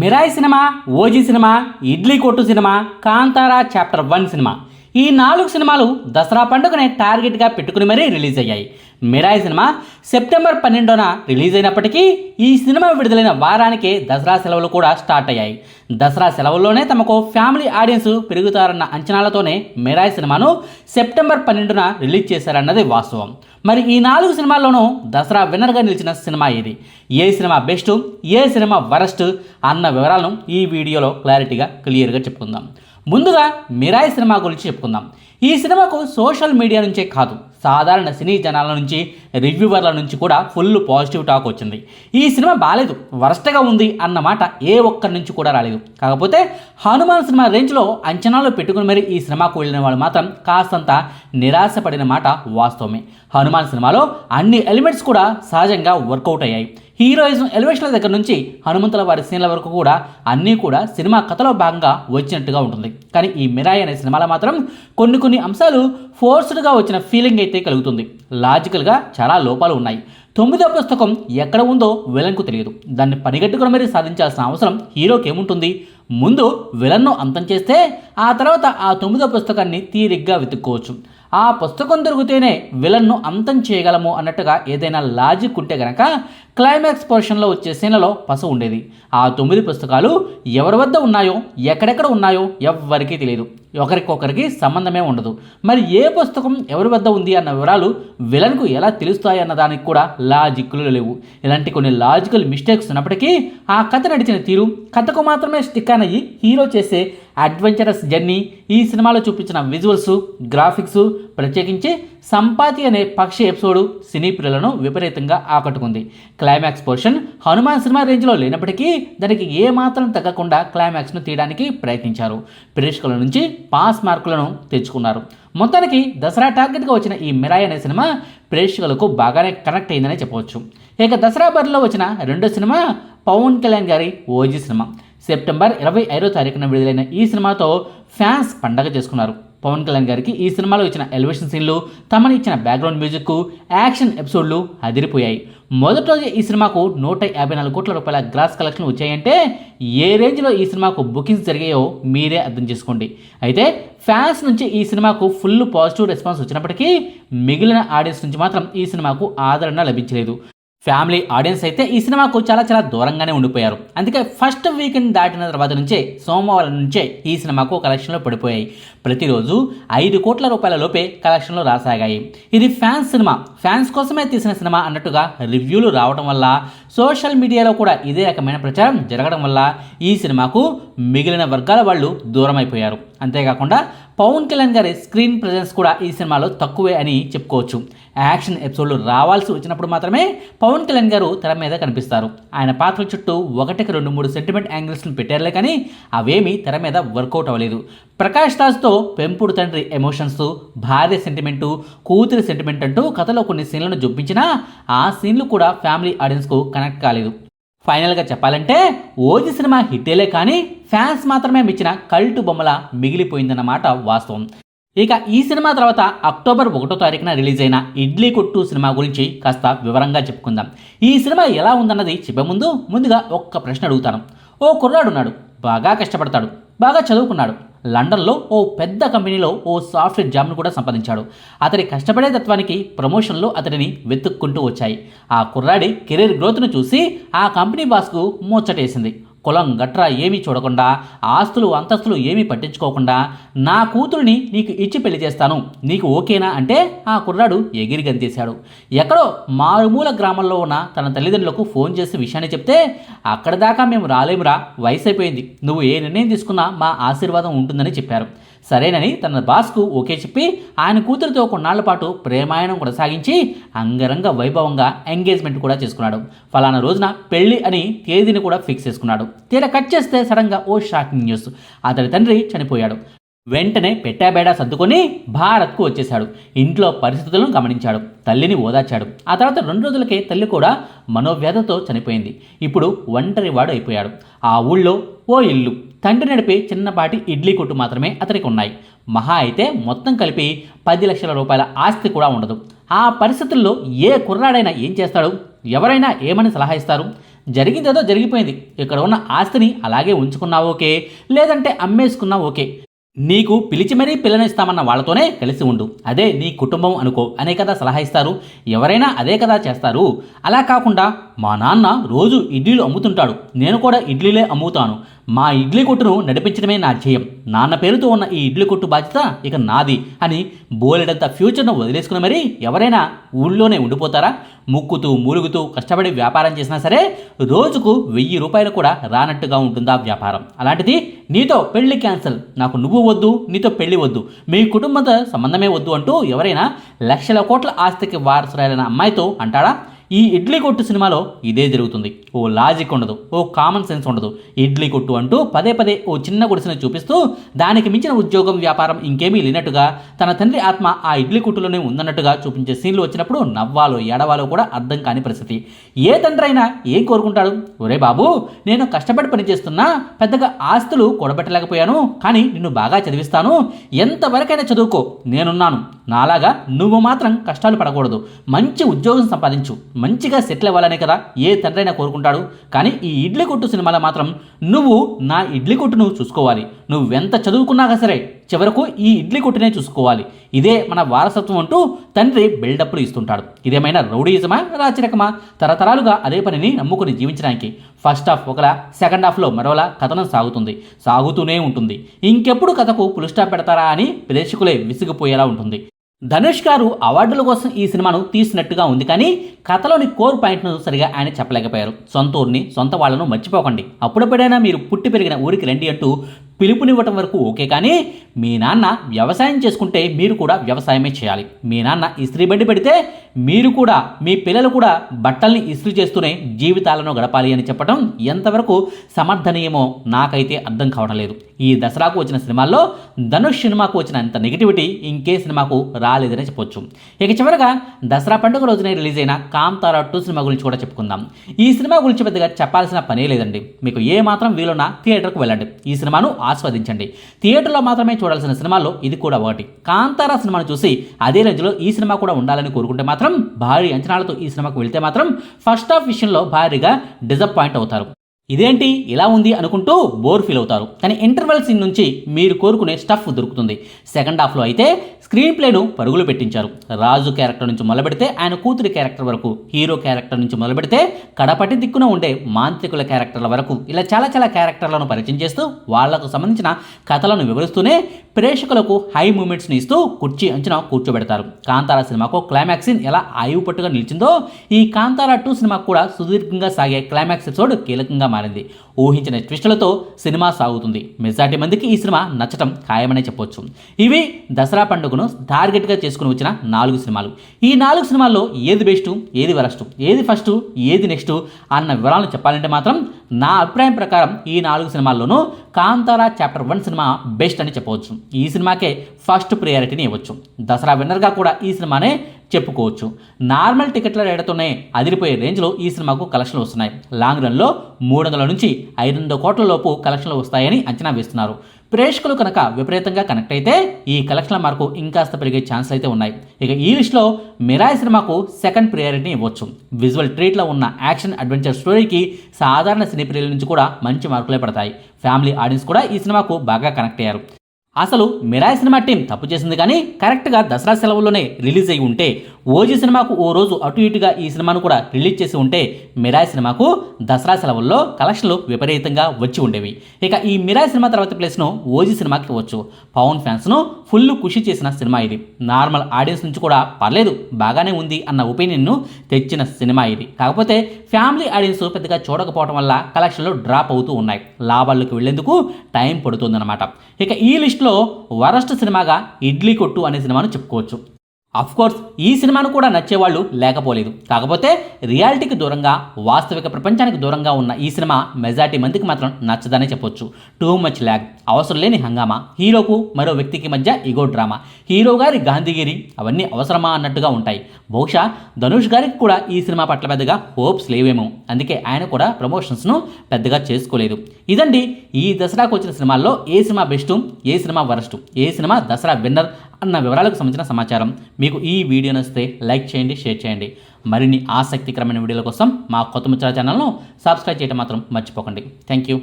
Mirai cinema OG cinema Idli Kottu cinema Kantara chapter one cinema. ఈ నాలుగు సినిమాలు దసరా పండుగనే టార్గెట్గా పెట్టుకుని మరీ రిలీజ్ అయ్యాయి. మిరాయి సినిమా సెప్టెంబర్ పన్నెండున రిలీజ్ అయినప్పటికీ ఈ సినిమా విడుదలైన వారానికే దసరా సెలవులు కూడా స్టార్ట్ అయ్యాయి. దసరా సెలవుల్లోనే తమకు ఫ్యామిలీ ఆడియన్స్ పెరుగుతారన్న అంచనాలతోనే మిరాయి సినిమాను సెప్టెంబర్ పన్నెండున రిలీజ్ చేశారన్నది వాస్తవం. మరి ఈ నాలుగు సినిమాల్లోనూ దసరా విన్నర్గా నిలిచిన సినిమా ఇది. ఏ సినిమా బెస్ట్ ఏ సినిమా వరస్ట్ అన్న వివరాలను ఈ వీడియోలో క్లారిటీగా క్లియర్గా చెప్పుకుందాం. ముందుగా మిరాయి సినిమా గురించి చెప్పుకుందాం. ఈ సినిమాకు సోషల్ మీడియా నుంచే కాదు సాధారణ సినీ జనాల నుంచి రివ్యూవర్ల నుంచి కూడా ఫుల్ పాజిటివ్ టాక్ వచ్చింది. ఈ సినిమా బాగాలేదు వరస్ట్గా ఉంది అన్నమాట ఏ ఒక్కరి నుంచి కూడా రాలేదు. కాకపోతే హనుమాన్ సినిమా రేంజ్లో అంచనాలు పెట్టుకుని మరి ఈ సినిమాకు వెళ్ళిన వాళ్ళు మాత్రం కాస్తంత నిరాశపడిన మాట వాస్తవమే. హనుమాన్ సినిమాలో అన్ని ఎలిమెంట్స్ కూడా సహజంగా వర్కౌట్ అయ్యాయి. హీరోయిజం ఎలివేషన్ల దగ్గర నుంచి హనుమంతుల వారి సీన్ల వరకు కూడా అన్నీ కూడా సినిమా కథలో భాగంగా వచ్చినట్టుగా ఉంటుంది. కానీ ఈ మిరాయి అనే సినిమాలో మాత్రం కొన్ని కొన్ని అంశాలు ఫోర్స్డ్గా వచ్చిన ఫీలింగ్ అయితే కలుగుతుంది. లాజికల్గా చాలా లోపాలు ఉన్నాయి. తొమ్మిదో పుస్తకం ఎక్కడ ఉందో విలన్కు తెలియదు. దాన్ని పనిగట్టుకుని మరీ సాధించాల్సిన అవసరం హీరోకి ఏముంటుంది? ముందు విలన్ను అంతం చేస్తే ఆ తర్వాత ఆ తొమ్మిదో పుస్తకాన్ని తీరిగ్గా వెతుక్కోవచ్చు. ఆ పుస్తకం దొరికితేనే విలన్ను అంతం చేయగలము అన్నట్టుగా ఏదైనా లాజిక్ ఉంటే గనక క్లైమాక్స్ పోర్షన్లో వచ్చే సీన్లలో పస ఉండేది. ఆ తొమ్మిది పుస్తకాలు ఎవరి వద్ద ఉన్నాయో ఎక్కడెక్కడ ఉన్నాయో ఎవ్వరికీ తెలియదు. ఒకరికొకరికి సంబంధమే ఉండదు. మరి ఏ పుస్తకం ఎవరి వద్ద ఉంది అన్న వివరాలు విలన్కు ఎలా తెలుస్తాయి అన్న దానికి కూడా లాజిక్లు లేవు. ఇలాంటి కొన్ని లాజికల్ మిస్టేక్స్ ఉన్నప్పటికీ ఆ కథ నడిచిన తీరు కథకు మాత్రమే స్టిక్ అయ్యి హీరో చేసే అడ్వెంచరస్ జర్నీ ఈ సినిమాలో చూపించిన విజువల్స్ గ్రాఫిక్స్ ప్రత్యేకించి సంపాతి అనే పక్షి ఎపిసోడ్ సినీ ప్రియులను విపరీతంగా ఆకట్టుకుంది. క్లైమాక్స్ పోర్షన్ హనుమాన్ సినిమా రేంజ్లో లేనప్పటికీ దానికి ఏ మాత్రం తగ్గకుండా క్లైమాక్స్ను తీయడానికి ప్రయత్నించారు. ప్రేక్షకుల నుంచి పాస్ మార్కులను తెచ్చుకున్నారు. మొత్తానికి దసరా టార్గెట్గా వచ్చిన ఈ మిరాయి అనే సినిమా ప్రేక్షకులకు బాగానే కనెక్ట్ అయిందనే చెప్పవచ్చు. ఇక దసరా బరిలో వచ్చిన రెండో సినిమా పవన్ కళ్యాణ్ గారి ఓజీ సినిమా. సెప్టెంబర్ ఇరవై ఐదో తారీఖున విడుదలైన ఈ సినిమాతో ఫ్యాన్స్ పండగ చేసుకున్నారు. పవన్ కళ్యాణ్ గారికి ఈ సినిమాలో ఇచ్చిన ఎలివేషన్ సీన్లు తమని ఇచ్చిన బ్యాక్గ్రౌండ్ మ్యూజిక్ యాక్షన్ ఎపిసోడ్లు అదిరిపోయాయి. మొదటి రోజు ఈ సినిమాకు నూట యాభై నాలుగు కోట్ల రూపాయల గ్రాస్ కలెక్షన్ వచ్చాయంటే ఏ రేంజ్లో ఈ సినిమాకు బుకింగ్స్ జరిగాయో మీరే అర్థం చేసుకోండి. అయితే ఫ్యాన్స్ నుంచి ఈ సినిమాకు ఫుల్ పాజిటివ్ రెస్పాన్స్ వచ్చినప్పటికీ మిగిలిన ఆడియన్స్ నుంచి మాత్రం ఈ సినిమాకు ఆదరణ లభించలేదు. ఫ్యామిలీ ఆడియన్స్ అయితే ఈ సినిమాకు చాలా చాలా దూరంగానే ఉండిపోయారు. అందుకే ఫస్ట్ వీకెండ్ దాటిన తర్వాత నుంచే సోమవారం నుంచే ఈ సినిమాకు కలెక్షన్లో పడిపోయాయి. ప్రతిరోజు ఐదు కోట్ల రూపాయల లోపే కలెక్షన్లు రాసాగాయి. ఇది ఫ్యాన్స్ సినిమా. ఫ్యాన్స్ కోసమే తీసిన సినిమా అన్నట్టుగా రివ్యూలు రావడం వల్ల సోషల్ మీడియాలో కూడా ఇదే రకమైన ప్రచారం జరగడం వల్ల ఈ సినిమాకు మిగిలిన వర్గాల వాళ్ళు దూరం అయిపోయారు అంతేకాకుండా పవన్ కళ్యాణ్ గారి స్క్రీన్ ప్రజెన్స్ కూడా ఈ సినిమాలో తక్కువే అని చెప్పుకోవచ్చు. యాక్షన్ ఎపిసోడ్లు రావాల్సి వచ్చినప్పుడు మాత్రమే పవన్ కళ్యాణ్ గారు తెర మీద కనిపిస్తారు. ఆయన పాత్ర చుట్టూ ఒకటికి రెండు మూడు సెంటిమెంట్ యాంగిల్స్ను పెట్టారులే కానీ అవేమీ తెర మీద వర్కౌట్ అవ్వలేదు. ప్రకాష్ రాజ్తో పెంపుడు తండ్రి ఎమోషన్స్ భార్య సెంటిమెంటు కూతురి సెంటిమెంట్ అంటూ కథలో కొన్ని సీన్లను చూపించినా ఆ సీన్లు కూడా ఫ్యామిలీ ఆడియన్స్కు కనెక్ట్ కాలేదు. ఫైనల్గా చెప్పాలంటే ఓజీ సినిమా హిట్టేలే కానీ ఫ్యాన్స్ మాత్రమే మెచ్చిన కల్టు బొమ్మల మిగిలిపోయిందన్నమాట వాస్తవం. ఇక ఈ సినిమా తర్వాత అక్టోబర్ ఒకటో తారీఖున రిలీజ్ అయిన ఇడ్లీ కొట్టు సినిమా గురించి కాస్త వివరంగా చెప్పుకుందాం. ఈ సినిమా ఎలా ఉందన్నది చెప్పే ముందు ముందుగా ఒక్క ప్రశ్న అడుగుతాను. ఓ కుర్రాడు ఉన్నాడు. బాగా కష్టపడతాడు. బాగా చదువుకున్నాడు. లండన్లో ఓ పెద్ద కంపెనీలో ఓ సాఫ్ట్వేర్ జాబ్ను కూడా సంపాదించాడు. అతడి కష్టపడే తత్వానికి ప్రమోషన్లు అతడిని వెతుక్కుంటూ వచ్చాయి. ఆ కుర్రాడి కెరీర్ గ్రోత్ను చూసి ఆ కంపెనీ బాస్కు ముచ్చటేసింది. కులం గట్రా ఏమీ చూడకుండా ఆస్తులు అంతస్తులు ఏమీ పట్టించుకోకుండా నా కూతురిని నీకు ఇచ్చి పెళ్ళి చేస్తాను. నీకు ఓకేనా అంటే ఆ కుర్రాడు ఎగిరి గంతేశాడు. ఎక్కడో మారుమూల గ్రామంలో ఉన్న తన తల్లిదండ్రులకు ఫోన్ చేసి విషయాన్ని చెప్తే అక్కడ దాకా మేము రాలేమురా వయసు అయిపోయింది నువ్వు ఏ నిర్ణయం తీసుకున్నా మా ఆశీర్వాదం ఉంటుందని చెప్పారు. సరేనని తన బాస్కు ఓకే చెప్పి ఆయన కూతురితో కొన్నాళ్ళ పాటు ప్రేమాయణం కొనసాగించి అంగరంగ వైభవంగా ఎంగేజ్మెంట్ కూడా చేసుకున్నాడు. ఫలానా రోజున పెళ్ళి అని తేదీని కూడా ఫిక్స్ చేసుకున్నాడు. తీరా కట్ చేస్తే సడన్గా ఓ షాకింగ్ న్యూస్. అతడి తండ్రి చనిపోయాడు. వెంటనే పెట్టాబేడా సర్దుకొని భారత్కు వచ్చేశాడు. ఇంట్లో పరిస్థితులను గమనించాడు. తల్లిని ఓదార్చాడు. ఆ తర్వాత రెండు రోజులకే తల్లి కూడా మనోవ్యాధతో చనిపోయింది. ఇప్పుడు ఒంటరివాడు అయిపోయాడు. ఆ ఊళ్ళో ఓ ఇల్లు. తండ్రి నడిపే చిన్నపాటి ఇడ్లీ కొట్టు మాత్రమే అతనికి ఉన్నాయి మహా అయితే మొత్తం కలిపి పది లక్షల రూపాయల ఆస్తి కూడా ఉండదు. ఆ పరిస్థితుల్లో ఏ కుర్రాడైనా ఏం చేస్తాడు? ఎవరైనా ఏమని సలహా ఇస్తారు? జరిగిందేదో జరిగిపోయింది. ఇక్కడ ఉన్న ఆస్తిని అలాగే ఉంచుకున్నా ఓకే లేదంటే అమ్మేసుకున్నా ఓకే. నీకు పిలిచి మరీ పిల్లనిస్తామన్న వాళ్ళతోనే కలిసి ఉండు. అదే నీ కుటుంబం అనుకో. అనే కదా సలహా ఇస్తారు. ఎవరైనా అదే కదా చేస్తారు. అలా కాకుండా మా నాన్న రోజు ఇడ్లీలు అమ్ముతుంటాడు. నేను కూడా ఇడ్లీలే అమ్ముతాను. మా ఇడ్లీ కొట్టును నడిపించడమే నా ధ్యేయం. నాన్న పేరుతో ఉన్న ఈ ఇడ్లీ కొట్టు బాధ్యత ఇక నాది అని బోలెడంత ఫ్యూచర్ను వదిలేసుకుని మరీ ఎవరైనా ఊళ్ళోనే ఉండిపోతారా? ముక్కుతూ మూలుగుతూ కష్టపడి వ్యాపారం చేసినా సరే రోజుకు వెయ్యి రూపాయలు కూడా రానట్టుగా ఉంటుందా వ్యాపారం? అలాంటిది నీతో పెళ్ళి క్యాన్సిల్. నాకు నువ్వు వద్దు నీతో పెళ్ళి వద్దు. మీ కుటుంబంతో సంబంధమే వద్దు అంటూ ఎవరైనా లక్షల కోట్ల ఆస్తికి వారసురాలైన అమ్మాయితో అంటాడా? ఈ ఇడ్లీ కొట్టు సినిమాలో ఇదే జరుగుతుంది. ఓ లాజిక్ ఉండదు ఓ కామన్ సెన్స్ ఉండదు. ఇడ్లీ కొట్టు అంటూ పదే పదే ఓ చిన్న గుడిసెను చూపిస్తూ దానికి మించిన ఉద్యోగం వ్యాపారం ఇంకేమీ లేనట్టుగా తన తండ్రి ఆత్మ ఆ ఇడ్లీ కొట్టులోనే ఉందన్నట్టుగా చూపించే సీన్లు వచ్చినప్పుడు నవ్వాలో ఏడవాలో కూడా అర్థం కాని పరిస్థితి. ఏ తండ్రి అయినా ఏం కోరుకుంటాడు? ఒరే బాబు నేను కష్టపడి పనిచేస్తున్నా పెద్దగా ఆస్తులు కూడబెట్టలేకపోయాను కానీ నిన్ను బాగా చదివిస్తాను. ఎంతవరకైనా చదువుకో నేనున్నాను. నాలాగా నువ్వు మాత్రం కష్టాలు పడకూడదు. మంచి ఉద్యోగం సంపాదించు. మంచిగా సెటిల్ అవ్వాలనే కదా ఏ తండ్రైనా కోరుకుంటాడు. కానీ ఈ ఇడ్లీ కొట్టు సినిమాలో మాత్రం నువ్వు నా ఇడ్లీ కొట్టును చూసుకోవాలి. నువ్వెంత చదువుకున్నాక సరే చివరకు ఈ ఇడ్లీ కొట్టునే చూసుకోవాలి. ఇదే మన వారసత్వం అంటూ తండ్రి బిల్డప్లు ఇస్తుంటాడు. ఇదేమైనా రౌడీజమా రాచరికమా? తరతరాలుగా అదే పనిని నమ్ముకుని జీవించడానికి. ఫస్ట్ హాఫ్ ఒకలా సెకండ్ హాఫ్లో మరోలా కథనం సాగుతుంది. సాగుతూనే ఉంటుంది. ఇంకెప్పుడు కథకు పులుస్టాప్ పెడతారా అని ప్రేక్షకులే విసిగిపోయేలా ఉంటుంది. ధనుష్ గారు అవార్డుల కోసం ఈ సినిమాను తీసినట్టుగా ఉంది కానీ కథలోని కోర్ పాయింట్ను సరిగా ఆయన చెప్పలేకపోయారు. సొంత ఊరిని సొంత వాళ్ళను మర్చిపోకండి. అప్పుడప్పుడైనా మీరు పుట్టి పెరిగిన ఊరికి రండి అంటూ పిలుపునివ్వటం వరకు ఓకే కానీ మీ నాన్న వ్యవసాయం చేసుకుంటే మీరు కూడా వ్యవసాయమే చేయాలి. మీ నాన్న ఇస్త్రీ బండి పెడితే మీరు కూడా మీ పిల్లలు కూడా బట్టల్ని ఇస్త్రీ చేస్తూనే జీవితాలను గడపాలి అని చెప్పడం ఎంతవరకు సమర్థనీయమో నాకైతే అర్థం కావడం లేదు. ఈ దసరాకు వచ్చిన సినిమాల్లో ధనుష్ సినిమాకు వచ్చినంత నెగిటివిటీ ఇంకే సినిమాకు రాలేదని చెప్పొచ్చు. ఇక చివరగా దసరా పండుగ రోజునే రిలీజ్ అయిన కాంతారా టూ సినిమా గురించి కూడా చెప్పుకుందాం. ఈ సినిమా గురించి పెద్దగా చెప్పాల్సిన పనే లేదండి. మీకు ఏ మాత్రం వీలున్నా థియేటర్కు వెళ్ళండి. ఈ సినిమాను ఆస్వాదించండి. థియేటర్లో మాత్రమే చూడాల్సిన సినిమాల్లో ఇది కూడా ఒకటి. కాంతారా సినిమాను చూసి అదే రేంజ్లో ఈ సినిమా కూడా ఉండాలని కోరుకుంటే మాత్రం భారీ అంచనాలతో ఈ సినిమాకు వెళ్తే మాత్రం ఫస్ట్ హాఫ్ విషయంలో భారీగా డిసప్పాయింట్ అవుతారు. ఇదేంటి? ఇలా ఉంది అనుకుంటూ బోర్ ఫీల్ అవుతారు. కానీ ఇంటర్వెల్ సీన్ నుంచి మీరు కోరుకునే స్టఫ్ దొరుకుతుంది. సెకండ్ హాఫ్లో అయితే స్క్రీన్ ప్లేను పరుగులు పెట్టించారు. రాజు క్యారెక్టర్ నుంచి మొదలుపెడితే ఆయన కూతురి క్యారెక్టర్ వరకు హీరో క్యారెక్టర్ నుంచి మొదలుపెడితే కడపటి దిక్కున ఉండే మాంత్రికుల క్యారెక్టర్ల వరకు ఇలా చాలా చాలా క్యారెక్టర్లను పరిచయం చేస్తూ వాళ్ళకు సంబంధించిన కథలను వివరిస్తూనే ప్రేక్షకులకు హై మూమెంట్స్ని ఇస్తూ కుర్చీ అంచనా కూర్చోబెడతారు. కాంతారా సినిమాకు క్లైమాక్స్ సీన్ ఎలా ఆయువు పట్టుగా నిలిచిందో ఈ కాంతారా టూ సినిమాకు కూడా సుదీర్ఘంగా సాగే క్లైమాక్స్ ఎపిసోడ్ కీలకంగా మారింది. ఊహించిన ట్విస్టులతో సినిమా సాగుతుంది. మెజార్టీ మందికి ఈ సినిమా నచ్చటం ఖాయమనే చెప్పొచ్చు. ఇవి దసరా పండుగను టార్గెట్గా చేసుకుని వచ్చిన నాలుగు సినిమాలు. ఈ నాలుగు సినిమాల్లో ఏది బెస్ట్ ఏది వరస్ట్ ఏది ఫస్ట్ ఏది నెక్స్ట్ అన్న వివరాలను చెప్పాలంటే మాత్రం నా అభిప్రాయం ప్రకారం ఈ నాలుగు సినిమాల్లోనూ Kantara chapter one cinema best అని చెప్పవచ్చు. ఈ సినిమాకే ఫస్ట్ ప్రియారిటీని ఇవ్వచ్చు. దసరా విన్నర్గా కూడా ఈ సినిమానే చెప్పుకోవచ్చు. నార్మల్ టికెట్ల రేటతోనే అదిరిపోయే రేంజ్లో ఈ సినిమాకు కలెక్షన్లు వస్తున్నాయి. లాంగ్ రన్లో మూడు వందల నుంచి ఐదు వందల కోట్ల లోపు కలెక్షన్లు వస్తాయని అంచనా వేస్తున్నారు. ప్రేక్షకులు కనుక విపరీతంగా కనెక్ట్ అయితే ఈ కలెక్షన్ల మార్కు ఇంకాస్త పెరిగే ఛాన్స్ అయితే ఉన్నాయి. ఇక ఈ లిస్ట్లో మిరాయ్ సినిమాకు సెకండ్ ప్రియారిటీని ఇవ్వచ్చు. విజువల్ ట్రీట్లో ఉన్న యాక్షన్ అడ్వెంచర్ స్టోరీకి సాధారణ సినీ ప్రియుల నుంచి కూడా మంచి మార్కులే పడతాయి. ఫ్యామిలీ ఆడియన్స్ కూడా ఈ సినిమాకు బాగా కనెక్ట్ అయ్యారు. అసలు మిరాయ్ సినిమా టీం తప్పు చేసింది కానీ కరెక్ట్గా దసరా సెలవుల్లోనే రిలీజ్ అయి ఉంటే ఓజీ సినిమాకు ఓ రోజు అటు ఇటుగా ఈ సినిమాను కూడా రిలీజ్ చేసి ఉంటే మిరాయి సినిమాకు దసరా సెలవుల్లో కలెక్షన్లు విపరీతంగా వచ్చి ఉండేవి. ఇక ఈ మిరాయి సినిమా తర్వాత ప్లేస్ను ఓజీ సినిమాకి ఇవ్వచ్చు. పవన్ ఫ్యాన్స్ను ఫుల్ ఖుషి చేసిన సినిమా ఇది. నార్మల్ ఆడియన్స్ నుంచి కూడా పర్లేదు బాగానే ఉంది అన్న ఒపీనియన్ను తెచ్చిన సినిమా ఇది. కాకపోతే ఫ్యామిలీ ఆడియన్స్ పెద్దగా చూడకపోవడం వల్ల కలెక్షన్లు డ్రాప్ అవుతూ ఉన్నాయి. లాభాల్లోకి వెళ్ళేందుకు టైం పడుతుందన్నమాట. ఇక ఈ లిస్ట్లో వరస్ట్ సినిమాగా ఇడ్లీ కొట్టు అనే సినిమాను చెప్పుకోవచ్చు. కోర్స్ ఈ సినిమాను కూడా నచ్చేవాళ్ళు లేకపోలేదు. కాకపోతే రియాలిటీకి దూరంగా వాస్తవిక ప్రపంచానికి దూరంగా ఉన్న ఈ సినిమా మెజార్టీ మందికి మాత్రం నచ్చదనే చెప్పొచ్చు. టూ మచ్ ల్యాగ్ అవసరం లేని హంగామా. హీరోకు మరో వ్యక్తికి మధ్య ఇగో డ్రామా హీరో గారి గాంధీగిరి అవన్నీ అవసరమా అన్నట్టుగా ఉంటాయి. బహుశా ధనుష్ గారికి కూడా ఈ సినిమా పట్ల పెద్దగా హోప్స్ లేవేమో. అందుకే ఆయన కూడా ప్రమోషన్స్ను పెద్దగా చేసుకోలేదు. ఇదండి ఈ దసరాకు వచ్చిన సినిమాల్లో ఏ సినిమా బెస్ట్ ఏ సినిమా వరస్ట్ ఏ సినిమా దసరా విన్నర్ అన్న వివరాలకు సంబంధించిన సమాచారం మీకు ఈ వీడియో నచ్చితే లైక్ చేయండి షేర్ చేయండి. మరిన్ని ఆసక్తికరమైన వీడియోల కోసం మా కొత్త ముచ్చల ఛానల్ను సబ్స్క్రైబ్ చేయడం మాత్రం మర్చిపోకండి. Thank you